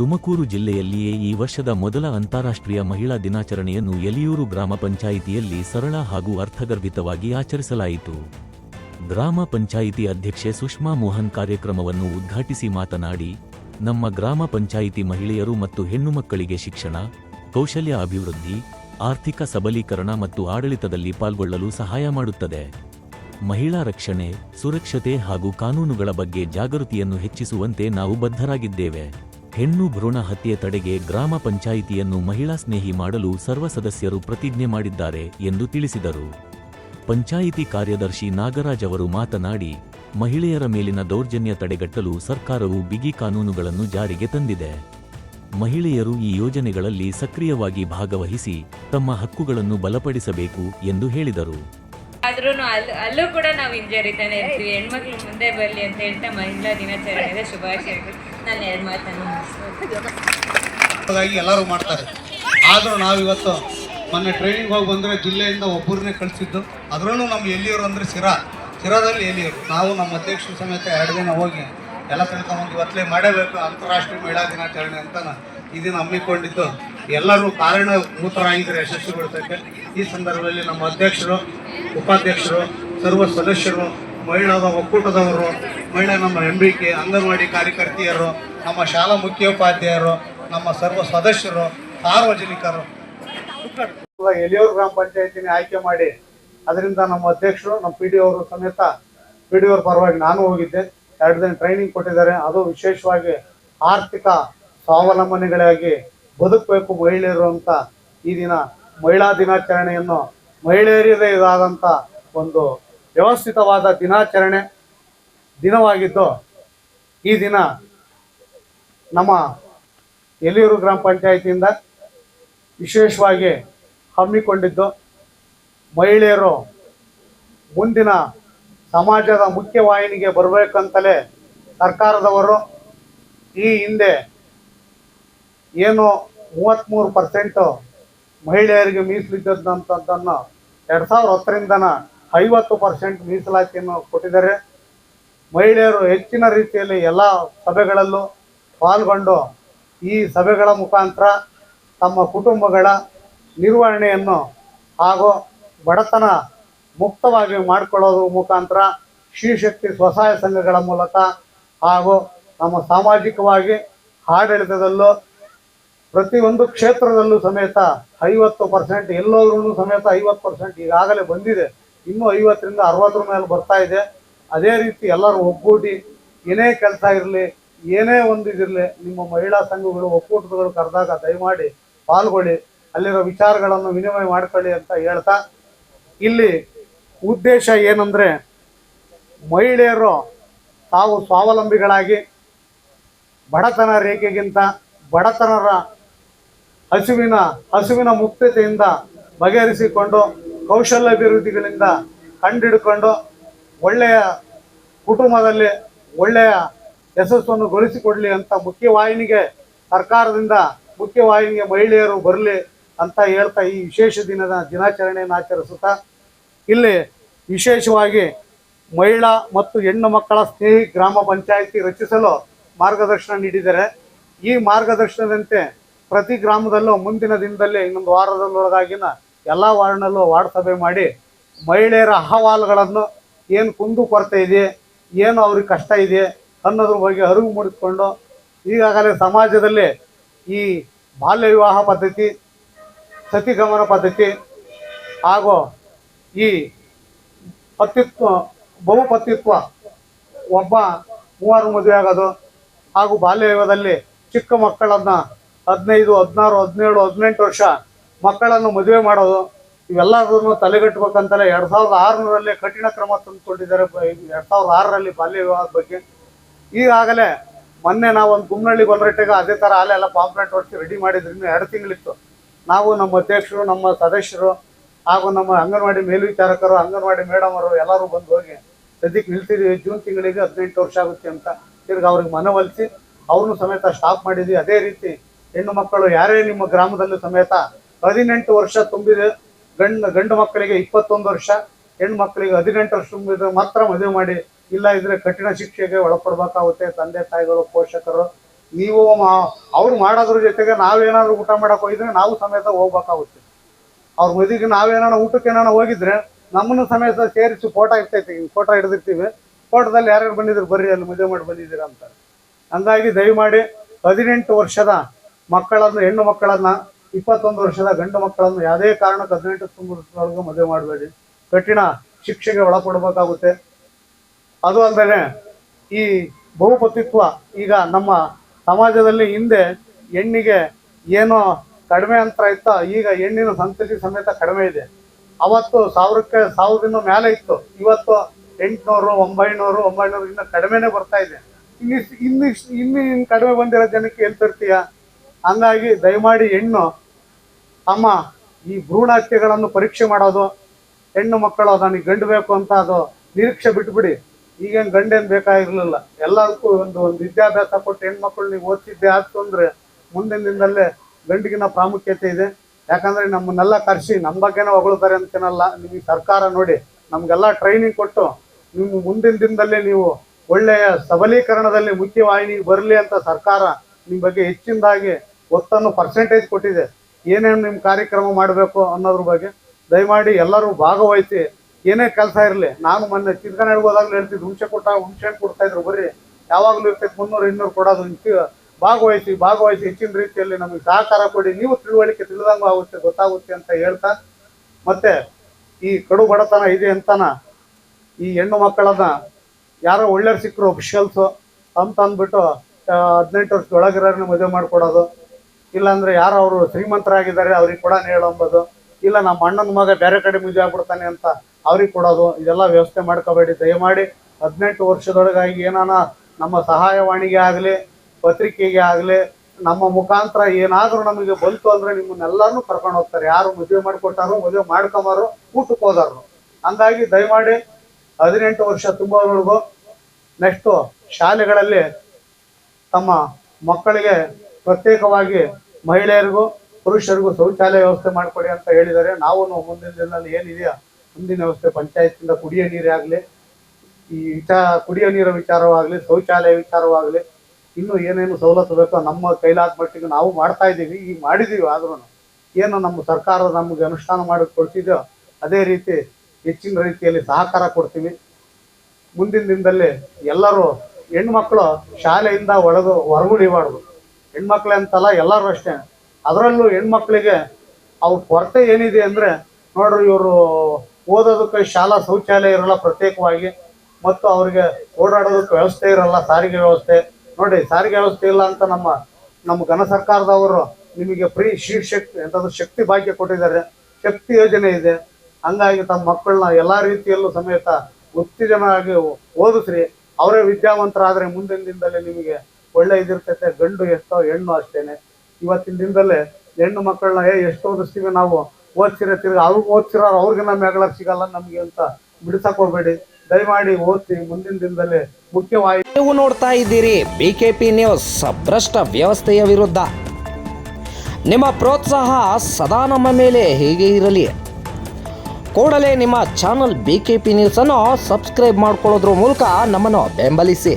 ತುಮಕೂರು ಜಿಲ್ಲೆಯಲ್ಲಿಯೇ ಈ ವರ್ಷದ ಮೊದಲ ಅಂತಾರಾಷ್ಟ್ರೀಯ ಮಹಿಳಾ ದಿನಾಚರಣೆಯನ್ನು ಎಲಿಯೂರು ಗ್ರಾಮ ಪಂಚಾಯಿತಿಯಲ್ಲಿ ಸರಳ ಹಾಗೂ ಅರ್ಥಗರ್ಭಿತವಾಗಿ ಆಚರಿಸಲಾಯಿತು. ಗ್ರಾಮ ಪಂಚಾಯಿತಿ ಅಧ್ಯಕ್ಷೆ ಸುಷ್ಮಾ ಮೋಹನ್ ಕಾರ್ಯಕ್ರಮವನ್ನು ಉದ್ಘಾಟಿಸಿ ಮಾತನಾಡಿ, ನಮ್ಮ ಗ್ರಾಮ ಪಂಚಾಯಿತಿ ಮಹಿಳೆಯರು ಮತ್ತು ಹೆಣ್ಣು ಮಕ್ಕಳಿಗೆ ಶಿಕ್ಷಣ, ಕೌಶಲ್ಯ ಅಭಿವೃದ್ಧಿ, ಆರ್ಥಿಕ ಸಬಲೀಕರಣ ಮತ್ತು ಆಡಳಿತದಲ್ಲಿ ಪಾಲ್ಗೊಳ್ಳಲು ಸಹಾಯ ಮಾಡುತ್ತದೆ. ಮಹಿಳಾ ರಕ್ಷಣೆ, ಸುರಕ್ಷತೆ ಹಾಗೂ ಕಾನೂನುಗಳ ಬಗ್ಗೆ ಜಾಗೃತಿಯನ್ನು ಹೆಚ್ಚಿಸುವಂತೆ ನಾವು ಬದ್ಧರಾಗಿದ್ದೇವೆ. ಹೆಣ್ಣು ಭ್ರೂಣ ಹತ್ಯೆ ತಡೆಗೆ ಗ್ರಾಮ ಪಂಚಾಯಿತಿಯನ್ನು ಮಹಿಳಾ ಸ್ನೇಹಿ ಮಾಡಲು ಸರ್ವ ಸದಸ್ಯರು ಪ್ರತಿಜ್ಞೆ ಮಾಡಿದ್ದಾರೆ ಎಂದು ತಿಳಿಸಿದರು. ಪಂಚಾಯಿತಿ ಕಾರ್ಯದರ್ಶಿ ನಾಗರಾಜ್ ಅವರು ಮಾತನಾಡಿ, ಮಹಿಳೆಯರ ಮೇಲಿನ ದೌರ್ಜನ್ಯ ತಡೆಗಟ್ಟಲು ಸರ್ಕಾರವು ಬಿಗಿ ಕಾನೂನುಗಳನ್ನು ಜಾರಿಗೆ ತಂದಿದೆ. ಮಹಿಳೆಯರು ಈ ಯೋಜನೆಗಳಲ್ಲಿ ಸಕ್ರಿಯವಾಗಿ ಭಾಗವಹಿಸಿ ತಮ್ಮ ಹಕ್ಕುಗಳನ್ನು ಬಲಪಡಿಸಬೇಕು ಎಂದು ಹೇಳಿದರು. ಆದ್ರೂ ಅಲ್ಲೂ ಕೂಡ ನಾವು ಹಿಂಜರಿತಾನೆ ಇರ್ತೀವಿ. ಹೆಣ್ಮಕ್ಳು ಮುಂದೆ ಬರಲಿ ಅಂತ ಹೇಳ್ತಾ ಮಹಿಳಾ ದಿನಾಚರಣೆಗೆ ಶುಭಾಶಯಗಳು. ಹಾಗಾಗಿ ಎಲ್ಲರೂ ಮಾಡ್ತಾರೆ. ಆದರೂ ನಾವು ಇವತ್ತು ಮೊನ್ನೆ ಟ್ರೈನಿಂಗ್ ಹೋಗಿ ಬಂದರೆ ಜಿಲ್ಲೆಯಿಂದ ಒಬ್ಬರನ್ನೇ ಕಳಿಸಿದ್ದು. ಅದರಲ್ಲೂ ನಮ್ಮ ಎಲ್ಲಿಯವರು ಅಂದರೆ ಸಿರಾ ಸಿರಾದಲ್ಲಿ ಎಲ್ಲಿಯವರು? ನಾವು ನಮ್ಮ ಅಧ್ಯಕ್ಷರು ಸಮೇತ ಎರಡು ದಿನ ಹೋಗಿ ಎಲ್ಲ ತಿಳ್ಕೊಂಬಂದು ಇವತ್ತಲೇ ಮಾಡಬೇಕು, ಅಂತಾರಾಷ್ಟ್ರೀಯ ಮಹಿಳಾ ದಿನಾಚರಣೆ ಅಂತ ಈ ದಿನ ಹಮ್ಮಿಕೊಂಡಿದ್ದು. ಎಲ್ಲರೂ ಕಾರಣಭೂತರಾಗಿದ್ದರೆ ಯಶಸ್ವಿಗೊಳಿಸೋಕ್ಕೆ ಈ ಸಂದರ್ಭದಲ್ಲಿ ನಮ್ಮ ಅಧ್ಯಕ್ಷರು, ಉಪಾಧ್ಯಕ್ಷರು, ಸರ್ವ ಸದಸ್ಯರು ಮಹಿಳಾದ ಒಕ್ಕೂಟದವರು, ಮಹಿಳಾ ನಮ್ಮ ಎಂ ಬಿ ಕೆ ಅಂಗನವಾಡಿ ಕಾರ್ಯಕರ್ತೆಯರು, ನಮ್ಮ ಶಾಲಾ ಮುಖ್ಯೋಪಾಧ್ಯಾಯರು, ನಮ್ಮ ಸರ್ವ ಸದಸ್ಯರು, ಸಾರ್ವಜನಿಕರು. ಎಲಿಯೂರು ಗ್ರಾಮ ಪಂಚಾಯತಿನ ಆಯ್ಕೆ ಮಾಡಿ, ಅದರಿಂದ ನಮ್ಮ ಅಧ್ಯಕ್ಷರು, ನಮ್ಮ ಪಿ ಡಿ ಅವರು ಸಮೇತ ಪಿ ಡಿ ಅವ್ರ ಪರವಾಗಿ ನಾನು ಹೋಗಿದ್ದೆ. ಎರಡು ದಿನ ಟ್ರೈನಿಂಗ್ ಕೊಟ್ಟಿದ್ದಾರೆ. ಅದು ವಿಶೇಷವಾಗಿ ಆರ್ಥಿಕ ಸ್ವಾವಲಂಬನೆಗಳಾಗಿ ಬದುಕಬೇಕು ಮಹಿಳೆಯರು ಅಂತ ಈ ದಿನ ಮಹಿಳಾ ದಿನಾಚರಣೆಯನ್ನು ಮಹಿಳೆಯರದೇ ಇದಾದಂಥ ಒಂದು ವ್ಯವಸ್ಥಿತವಾದ ದಿನಾಚರಣೆ ದಿನವಾಗಿದ್ದು, ಈ ದಿನ ನಮ್ಮ ಎಲಿಯೂರು ಗ್ರಾಮ ಪಂಚಾಯತಿಯಿಂದ ವಿಶೇಷವಾಗಿ ಹಮ್ಮಿಕೊಂಡಿದ್ದು, ಮಹಿಳೆಯರು ಮುಂದಿನ ಸಮಾಜದ ಮುಖ್ಯವಾಹಿನಿಗೆ ಬರಬೇಕಂತಲೇ ಸರ್ಕಾರದವರು ಈ ಹಿಂದೆ ಏನು ಮೂವತ್ತ್ಮೂರು ಪರ್ಸೆಂಟು ಮಹಿಳೆಯರಿಗೆ ಮೀಸಲಿದ್ದದಂಥದ್ದನ್ನು ಎರಡು ಸಾವಿರದ ಹತ್ತರಿಂದನ ಐವತ್ತು ಪರ್ಸೆಂಟ್ ಮೀಸಲಾತಿಯನ್ನು ಕೊಟ್ಟಿದ್ದಾರೆ. ಮಹಿಳೆಯರು ಹೆಚ್ಚಿನ ರೀತಿಯಲ್ಲಿ ಎಲ್ಲ ಸಭೆಗಳಲ್ಲೂ ಪಾಲ್ಗೊಂಡು ಈ ಸಭೆಗಳ ಮುಖಾಂತರ ತಮ್ಮ ಕುಟುಂಬಗಳ ನಿರ್ವಹಣೆಯನ್ನು ಹಾಗೂ ಬಡತನ ಮುಕ್ತವಾಗಿ ಮಾಡಿಕೊಳ್ಳೋದ್ರ ಮುಖಾಂತರ ಶ್ರೀಶಕ್ತಿ ಸ್ವಸಹಾಯ ಸಂಘಗಳ ಮೂಲಕ ಹಾಗೂ ನಮ್ಮ ಸಾಮಾಜಿಕವಾಗಿ ಆಡಳಿತದಲ್ಲೂ ಪ್ರತಿಯೊಂದು ಕ್ಷೇತ್ರದಲ್ಲೂ ಸಮೇತ ಐವತ್ತು ಪರ್ಸೆಂಟ್ ಎಲ್ಲೋದ್ರೂ ಸಮೇತ ಐವತ್ತು ಪರ್ಸೆಂಟ್ ಈಗಾಗಲೇ ಬಂದಿದೆ. ಇನ್ನೂ ಐವತ್ತರಿಂದ ಅರವತ್ತರ ಮೇಲೆ ಬರ್ತಾ ಇದೆ. ಅದೇ ರೀತಿ ಎಲ್ಲರೂ ಒಗ್ಗೂಡಿ, ಏನೇ ಕೆಲಸ ಇರಲಿ, ಏನೇ ಒಂದು ಇದಿರಲಿ, ನಿಮ್ಮ ಮಹಿಳಾ ಸಂಘಗಳು ಒಕ್ಕೂಟಗಳು ಕರೆದಾಗ ದಯಮಾಡಿ ಪಾಲ್ಗೊಳ್ಳಿ, ಅಲ್ಲಿರೋ ವಿಚಾರಗಳನ್ನು ವಿನಿಮಯ ಮಾಡ್ಕೊಳ್ಳಿ ಅಂತ ಹೇಳ್ತಾ, ಇಲ್ಲಿ ಉದ್ದೇಶ ಏನಂದರೆ ಮಹಿಳೆಯರು ತಾವು ಸ್ವಾವಲಂಬಿಗಳಾಗಿ, ಬಡತನ ರೇಖೆಗಿಂತ ಬಡತನರ ಹಸುವಿನ ಹಸುವಿನ ಮುಕ್ತತೆಯಿಂದ ಬಗೆಹರಿಸಿಕೊಂಡು ಕೌಶಲ್ಯಾಭಿವೃದ್ಧಿಗಳಿಂದ ಕಂಡಿಡ್ಕೊಂಡು ಒಳ್ಳೆಯ ಕುಟುಂಬದಲ್ಲಿ ಒಳ್ಳೆಯ ಯಶಸ್ಸನ್ನು ಗಳಿಸಿಕೊಡ್ಲಿ ಅಂತ ಮುಖ್ಯವಾಹಿನಿಗೆ ಸರ್ಕಾರದಿಂದ ಮುಖ್ಯವಾಹಿನಿಗೆ ಮಹಿಳೆಯರು ಬರಲಿ ಅಂತ ಹೇಳ್ತಾ ಈ ವಿಶೇಷ ದಿನದ ದಿನಾಚರಣೆಯನ್ನು ಆಚರಿಸುತ್ತಾ, ಇಲ್ಲಿ ವಿಶೇಷವಾಗಿ ಮಹಿಳಾ ಮತ್ತು ಹೆಣ್ಣು ಮಕ್ಕಳ ಸ್ನೇಹಿ ಗ್ರಾಮ ಪಂಚಾಯಿತಿ ರಚಿಸಲು ಮಾರ್ಗದರ್ಶನ ನೀಡಿದ್ದಾರೆ ಈ ಮಾರ್ಗದರ್ಶನದಂತೆ ಪ್ರತಿ ಗ್ರಾಮದಲ್ಲೂ ಮುಂದಿನ ದಿನದಲ್ಲಿ ಇನ್ನೊಂದು ವಾರದಲ್ಲೊಳಗಾಗಿನ ಎಲ್ಲ ವಾರ್ಡ್ನಲ್ಲೂ ವಾರ್ಡ್ ಸಭೆ ಮಾಡಿ ಮಹಿಳೆಯರ ಅಹವಾಲುಗಳನ್ನು ಏನು ಕುಂದು ಕೊರತೆ ಇದೆ, ಏನು ಅವ್ರಿಗೆ ಕಷ್ಟ ಇದೆ ಅನ್ನೋದ್ರ ಬಗ್ಗೆ ಅರಿವು ಮೂಡಿಸ್ಕೊಂಡು ಈಗಾಗಲೇ ಸಮಾಜದಲ್ಲಿ ಈ ಬಾಲ್ಯ ವಿವಾಹ ಪದ್ಧತಿ, ಸತಿಗಮನ ಪದ್ಧತಿ ಹಾಗೂ ಈ ಪತಿತ್ವ ಬಹುಪತಿತ್ವ ಒಬ್ಬ ಮೂವರು ಮದುವೆ ಆಗೋದು ಹಾಗೂ ಬಾಲ್ಯ ವಿವಾಹದಲ್ಲಿ ಚಿಕ್ಕ ಮಕ್ಕಳನ್ನು ಹದಿನೈದು, ಹದಿನಾರು, ಹದಿನೇಳು, ಹದಿನೆಂಟು ವರ್ಷ ಮಕ್ಕಳನ್ನು ಮದುವೆ ಮಾಡೋದು, ಇವೆಲ್ಲದನ್ನು ತಲೆಗಟ್ಟಬೇಕಂತಲೇ ಎರಡು ಸಾವಿರದ ಆರುನೂರಲ್ಲಿ ಕಠಿಣ ಕ್ರಮ ತಂದುಕೊಂಡಿದ್ದಾರೆ ಎರಡು ಸಾವಿರದ ಆರರಲ್ಲಿ ಬಾಲ್ಯ ವಿವಾಹದ ಬಗ್ಗೆ. ಈಗಾಗಲೇ ಮೊನ್ನೆ ನಾವು ಒಂದು ಗುಮ್ನಳ್ಳಿ ಬಂದ್ರಟ್ಟಿಗೆ ಅದೇ ಥರ ಅಲ್ಲೆಲ್ಲ ಪಾಂಪ್ಲೆಟ್ ಹೊಡಿಸಿ ರೆಡಿ ಮಾಡಿದ್ರಿಂದ ಎರಡು ತಿಂಗಳಿತ್ತು. ನಾವು ನಮ್ಮ ಅಧ್ಯಕ್ಷರು, ನಮ್ಮ ಸದಸ್ಯರು ಹಾಗೂ ನಮ್ಮ ಅಂಗನವಾಡಿ ಮೇಲ್ವಿಚಾರಕರು, ಅಂಗನವಾಡಿ ಮೇಡಮ್ ಅವರು ಎಲ್ಲರೂ ಬಂದು ಹೋಗಿ ಸದ್ಯಕ್ಕೆ ನಿಲ್ಸಿದ್ದೀವಿ ಜೂನ್ ತಿಂಗಳಿಗೆ ಹದಿನೆಂಟು ವರ್ಷ ಆಗುತ್ತೆ ಅಂತ ತಿರ್ಗಿ ಅವ್ರಿಗೆ ಮನವೊಲಿಸಿ ಅವ್ರನ್ನೂ ಸಮೇತ ಸ್ಟಾಪ್ ಮಾಡಿದ್ವಿ. ಅದೇ ರೀತಿ ಹೆಣ್ಣು ಮಕ್ಕಳು ಯಾರೇ ನಿಮ್ಮ ಗ್ರಾಮದಲ್ಲೂ ಸಮೇತ ಹದಿನೆಂಟು ವರ್ಷ ತುಂಬಿದ. ಗಂಡು ಗಂಡು ಮಕ್ಕಳಿಗೆ ಇಪ್ಪತ್ತೊಂದು ವರ್ಷ, ಹೆಣ್ಣು ಮಕ್ಕಳಿಗೆ ಹದಿನೆಂಟು ವರ್ಷ ತುಂಬಿದ ಮಾತ್ರ ಮದುವೆ ಮಾಡಿ, ಇಲ್ಲ ಇದ್ರೆ ಕಠಿಣ ಶಿಕ್ಷೆಗೆ ಒಳಪಡ್ಬೇಕಾಗುತ್ತೆ ತಂದೆ, ತಾಯಿಗಳು, ಪೋಷಕರು. ನೀವು ಅವ್ರು ಮಾಡೋದ್ರ ಜೊತೆಗೆ ನಾವೇನಾದ್ರು ಊಟ ಮಾಡಕ್ ಹೋಗಿದ್ರೆ ನಾವು ಸಮೇತ ಹೋಗ್ಬೇಕಾಗುತ್ತೆ. ಅವ್ರ ಮದುವೆಗೆ ನಾವೇನಾರ ಊಟಕ್ಕೆ ಏನಾರ ಹೋಗಿದ್ರೆ ನಮ್ಮನ್ನು ಸಮೇತ ಸೇರಿಸಿ ಫೋಟೋ ಇರ್ತೈತಿ ಫೋಟೋ ಹಿಡಿದಿರ್ತೀವಿ. ಫೋಟೋದಲ್ಲಿ ಯಾರ್ಯಾರು ಬಂದಿದ್ರು, ಬರ್ರಿ ಅಲ್ಲಿ ಮದುವೆ ಮಾಡಿ ಬಂದಿದ್ದೀರಾ ಅಂತ ಹಂಗಾಗಿ ದಯಮಾಡಿ ಹದಿನೆಂಟು ವರ್ಷದ ಮಕ್ಕಳನ್ನು, ಹೆಣ್ಣು ಮಕ್ಕಳನ್ನ ಇಪ್ಪತ್ತೊಂದು ವರ್ಷದ ಗಂಡು ಮಕ್ಕಳನ್ನು ಯಾವುದೇ ಕಾರಣಕ್ಕೆ ಹದಿನೆಂಟು ತುಂಬೊಳಗೆ ಮದುವೆ ಮಾಡಬೇಡಿ. ಕಠಿಣ ಶಿಕ್ಷೆಗೆ ಒಳಪಡಬೇಕಾಗುತ್ತೆ. ಅದು ಅಲ್ಲದೆ ಈ ಬಹುಪತಿತ್ವ ಈಗ ನಮ್ಮ ಸಮಾಜದಲ್ಲಿ ಹಿಂದೆ ಹೆಣ್ಣಿಗೆ ಏನೋ ಕಡಿಮೆ ಅಂತರ ಇತ್ತ, ಈಗ ಹೆಣ್ಣಿನ ಸಂತತಿ ಸಮೇತ ಕಡಿಮೆ ಇದೆ. ಅವತ್ತು ಸಾವಿರಕ್ಕೆ ಸಾವಿರದಿಂದ ಮೇಲೆ ಇತ್ತು. ಇವತ್ತು ಎಂಟುನೂರು, ಒಂಬೈನೂರು ಒಂಬೈನೂರು ಇನ್ನು ಕಡಿಮೆನೇ ಬರ್ತಾ ಇದೆ. ಇನ್ನು ಇನ್ನು ಇನ್ನು ಕಡಿಮೆ ಬಂದಿರೋ ಜನಕ್ಕೆ ಎಲ್ಲಿ ಹಂಗಾಗಿ ದಯಮಾಡಿ ಹೆಣ್ಣು ತಮ್ಮ ಈ ಭ್ರೂಣ ಹತ್ಯೆಗಳನ್ನು ಪರೀಕ್ಷೆ ಮಾಡೋದು, ಹೆಣ್ಣು ಮಕ್ಕಳು ನನಗೆ ಗಂಡು ಬೇಕು ಅಂತ ಅದು ನಿರೀಕ್ಷೆ ಬಿಟ್ಬಿಡಿ. ಈಗೇನು ಗಂಡೇನು ಬೇಕಾಗಿರ್ಲಿಲ್ಲ. ಎಲ್ಲದಕ್ಕೂ ಒಂದು ಒಂದು ವಿದ್ಯಾಭ್ಯಾಸ ಕೊಟ್ಟು ಹೆಣ್ಮಕ್ಳು ನೀವು ಓದ್ತಿದ್ದೆ, ಆಯ್ತು ಅಂದ್ರೆ ಮುಂದಿನ ದಿನದಲ್ಲೇ ಗಂಡಿಗಿನ ಪ್ರಾಮುಖ್ಯತೆ ಇದೆ. ಯಾಕಂದ್ರೆ ನಮ್ಮನ್ನೆಲ್ಲ ಕರೆಸಿ, ನಮ್ಮ ಬಗ್ಗೆನೇ ಹೊಗಳ್ತಾರೆ ಅಂತೇನಲ್ಲ ನಿಮಗೆ ಸರ್ಕಾರ ನೋಡಿ, ನಮಗೆಲ್ಲ ಟ್ರೈನಿಂಗ್ ಕೊಟ್ಟು, ನಿಮ್ಮ ಮುಂದಿನ ದಿನದಲ್ಲಿ ನೀವು ಒಳ್ಳೆಯ ಸಬಲೀಕರಣದಲ್ಲಿ ಮುಖ್ಯವಾಹಿನಿಗೆ ಬರಲಿ ಅಂತ ಸರ್ಕಾರ ನಿಮ್ಮ ಬಗ್ಗೆ ಹೆಚ್ಚಿನದಾಗಿ ಒತ್ತನ್ನು ಪರ್ಸೆಂಟೇಜ್ ಕೊಟ್ಟಿದೆ. ಏನೇನು ನಿಮ್ಮ ಕಾರ್ಯಕ್ರಮ ಮಾಡಬೇಕು ಅನ್ನೋದ್ರ ಬಗ್ಗೆ ದಯಮಾಡಿ ಎಲ್ಲರೂ ಭಾಗವಹಿಸಿ. ಏನೇ ಕೆಲಸ ಇರಲಿ, ನಾನು ಮೊನ್ನೆ ಚಿತ್ಕನಾಡಿಗೆ ಹೋದಾಗಲೂ ಹೇಳ್ತಿದ್ದು, ಹುಣಸೆ ಕೊಟ್ಟ, ಹುಣಸೆ ಕೊಡ್ತಾ ಇದ್ರು ಬರ್ರಿ ಯಾವಾಗಲೂ ಇರ್ತೈತೆ, ಮುನ್ನೂರು, ಇನ್ನೂರು ಕೊಡೋದು ಭಾಗವಹಿಸಿ ಭಾಗವಹಿಸಿ, ಹೆಚ್ಚಿನ ರೀತಿಯಲ್ಲಿ ನಮಗೆ ಸಹಕಾರ ಕೊಡಿ. ನೀವು ತಿಳುವಳಿಕೆ ತಿಳಿದಂಗೂ ಆಗುತ್ತೆ, ಗೊತ್ತಾಗುತ್ತೆ ಅಂತ ಹೇಳ್ತಾ. ಮತ್ತೆ ಈ ಕಡು ಬಡತನ ಇದೆ ಅಂತನ ಈ ಹೆಣ್ಣು ಮಕ್ಕಳನ್ನ ಯಾರೋ ಒಳ್ಳೆಯವ್ರು ಸಿಕ್ಕರು ಅಫಿಷಿಯಲ್ಸು ಅಂತ ಅಂದ್ಬಿಟ್ಟು ಹದಿನೆಂಟು ಒಳಗಿರೋರ್ನ ಮದುವೆ ಮಾಡ್ಕೊಡೋದು. ಇಲ್ಲಾಂದ್ರೆ ಯಾರು ಅವರು ಶ್ರೀಮಂತರಾಗಿದ್ದಾರೆ, ಅವ್ರಿಗೆ ಕೊಡ ಹೇಳಂಬೋದು ಇಲ್ಲ, ನಮ್ಮ ಅಣ್ಣನ ಮಗ ಬೇರೆ ಕಡೆ ಮದುವೆ ಆಗ್ಬಿಡ್ತಾನೆ ಅಂತ ಅವ್ರಿಗೆ ಕೊಡೋದು. ಇದೆಲ್ಲ ವ್ಯವಸ್ಥೆ ಮಾಡ್ಕೋಬೇಡಿ. ದಯಮಾಡಿ ಹದಿನೆಂಟು ವರ್ಷದೊಳಗಾಗಿ ಏನಾನ ನಮ್ಮ ಸಹಾಯವಾಣಿಗೆ ಆಗಲಿ, ಪತ್ರಿಕೆಗೆ ಆಗಲಿ, ನಮ್ಮ ಮುಖಾಂತರ ಏನಾದರೂ ನಮಗೆ ಬಂತು ಅಂದರೆ ನಿಮ್ಮನ್ನೆಲ್ಲರನ್ನೂ ಕರ್ಕೊಂಡು ಹೋಗ್ತಾರೆ. ಯಾರು ಮದುವೆ ಮಾಡಿಕೊಟ್ಟಾರೋ, ಮದುವೆ ಮಾಡ್ಕೊಂಬಾರು, ಊಟಕ್ಕೆ ಹೋದಾರು ಹಂಗಾಗಿ ದಯಮಾಡಿ ಹದಿನೆಂಟು ವರ್ಷ ತುಂಬುವವರೆಗೂ ನೆಕ್ಸ್ಟು ಶಾಲೆಗಳಲ್ಲಿ ತಮ್ಮ ಮಕ್ಕಳಿಗೆ ಪ್ರತ್ಯೇಕವಾಗಿ ಮಹಿಳೆಯರಿಗೂ ಪುರುಷರಿಗೂ ಶೌಚಾಲಯ ವ್ಯವಸ್ಥೆ ಮಾಡಿಕೊಡಿ ಅಂತ ಹೇಳಿದರೆ ನಾವು ಮುಂದಿನ ದಿನದಲ್ಲಿ ಏನಿದೆಯಾ ಮುಂದಿನ ವ್ಯವಸ್ಥೆ ಪಂಚಾಯತ್ನಿಂದ ಕುಡಿಯೋ ನೀರೇ ಆಗಲಿ ಈ ವಿಚಾರ ಕುಡಿಯೋ ನೀರ ವಿಚಾರವಾಗಲಿ, ಶೌಚಾಲಯ ವಿಚಾರವಾಗಲಿ, ಇನ್ನೂ ಏನೇನು ಸವಲತ್ತು ಬೇಕೋ ನಮ್ಮ ಕೈಲಾದ ಮಟ್ಟಿಗೆ ನಾವು ಮಾಡ್ತಾ ಇದ್ದೀವಿ. ಈಗ ಮಾಡಿದ್ದೀವಿ ಆದ್ರೂ ಏನು ನಮ್ಮ ಸರ್ಕಾರ ನಮಗೆ ಅನುಷ್ಠಾನ ಮಾಡಿ ಕೊಡ್ತಿದೆಯೋ ಅದೇ ರೀತಿ ಹೆಚ್ಚಿನ ರೀತಿಯಲ್ಲಿ ಸಹಕಾರ ಕೊಡ್ತೀವಿ. ಮುಂದಿನ ದಿನದಲ್ಲಿ ಎಲ್ಲರೂ ಹೆಣ್ಮಕ್ಳು ಶಾಲೆಯಿಂದ ಒಳಗು ಹೊರಗುಳಿಬಾರ್ದು ಹೆಣ್ಮಕ್ಳೆ ಅಂತಲ್ಲ, ಎಲ್ಲರೂ ಅಷ್ಟೇ. ಅದರಲ್ಲೂ ಹೆಣ್ಮಕ್ಳಿಗೆ ಅವ್ರ ಕೊರತೆ ಏನಿದೆ ಅಂದರೆ, ನೋಡ್ರಿ ಇವರು ಓದೋದಕ್ಕೆ ಶಾಲಾ ಶೌಚಾಲಯ ಇರಲ್ಲ ಪ್ರತ್ಯೇಕವಾಗಿ, ಮತ್ತು ಅವ್ರಿಗೆ ಓಡಾಡೋದಕ್ಕೆ ವ್ಯವಸ್ಥೆ ಇರಲ್ಲ, ಸಾರಿಗೆ ವ್ಯವಸ್ಥೆ. ನೋಡಿ, ಸಾರಿಗೆ ವ್ಯವಸ್ಥೆ ಇಲ್ಲ ಅಂತ ನಮ್ಮ ನಮ್ಮ ಘನ ಸರ್ಕಾರದವರು ನಿಮಗೆ ಫ್ರೀ ಶೀಟ್ ಶಕ್ತಿ, ಎಂಥದ್ದು ಶಕ್ತಿ ಭಾಗ್ಯ ಕೊಟ್ಟಿದ್ದಾರೆ. ಶಕ್ತಿ ಯೋಜನೆ ಇದೆ. ಹಂಗಾಗಿ ತಮ್ಮ ಮಕ್ಕಳನ್ನ ಎಲ್ಲ ರೀತಿಯಲ್ಲೂ ಸಮೇತ ಉತ್ತೇಜನವಾಗಿ ಓದಿಸ್ರಿ. ಅವರೇ ವಿದ್ಯಾವಂತರಾದರೆ ಮುಂದಿನ ದಿನದಲ್ಲಿ ನಿಮಗೆ ಒಳ್ಳೆ ಇದಿರ್ತೈತೆ, ಗಂಡು ಎಷ್ಟೋ, ಹೆಣ್ಣು ಅಷ್ಟೇನೆ. ಇವತ್ತಿನ ದಿನದಲ್ಲೇ ಹೆಣ್ಣು ಮಕ್ಕಳನ್ನ, ಏ, ಎಷ್ಟು ಓದಿಸ್ತೀವಿ ನಾವು ಓದ್ತಿರ ತಿರ್ಗಿ ಅವ್ರಿಗೆ ಓದ್ಸಿರೋ ಅವ್ರಿಗೆ ನಮ್ಮ ಹೆಗಳಕ್ಕೆ ಸಿಗಲ್ಲ ನಮಗೆ ಅಂತ ಬಿಡಿಸಕ್ ಹೋಗ್ಬೇಡಿ ದಯಮಾಡಿ ಓದ್ತಿ ಮುಂದಿನ ದಿನದಲ್ಲಿ ಮುಖ್ಯವಾಗಿ ನೀವು ನೋಡ್ತಾ ಇದ್ದೀರಿ ಬಿಕೆಪಿ ನ್ಯೂಸ್ ಭ್ರಷ್ಟ ವ್ಯವಸ್ಥೆಯ ವಿರುದ್ಧ. ನಿಮ್ಮ ಪ್ರೋತ್ಸಾಹ ಸದಾ ನಮ್ಮ ಮೇಲೆ ಹೀಗೆ ಇರಲಿ? ಕೂಡಲೇ ನಿಮ್ಮ ಚಾನಲ್ ಬಿ ಕೆ ಪಿ ನ್ಯೂಸನ್ನು ಸಬ್ಸ್ಕ್ರೈಬ್ ಮಾಡಿಕೊಳ್ಳೋದ್ರ ಮೂಲಕ ನಮ್ಮನ್ನು ಬೆಂಬಲಿಸಿ.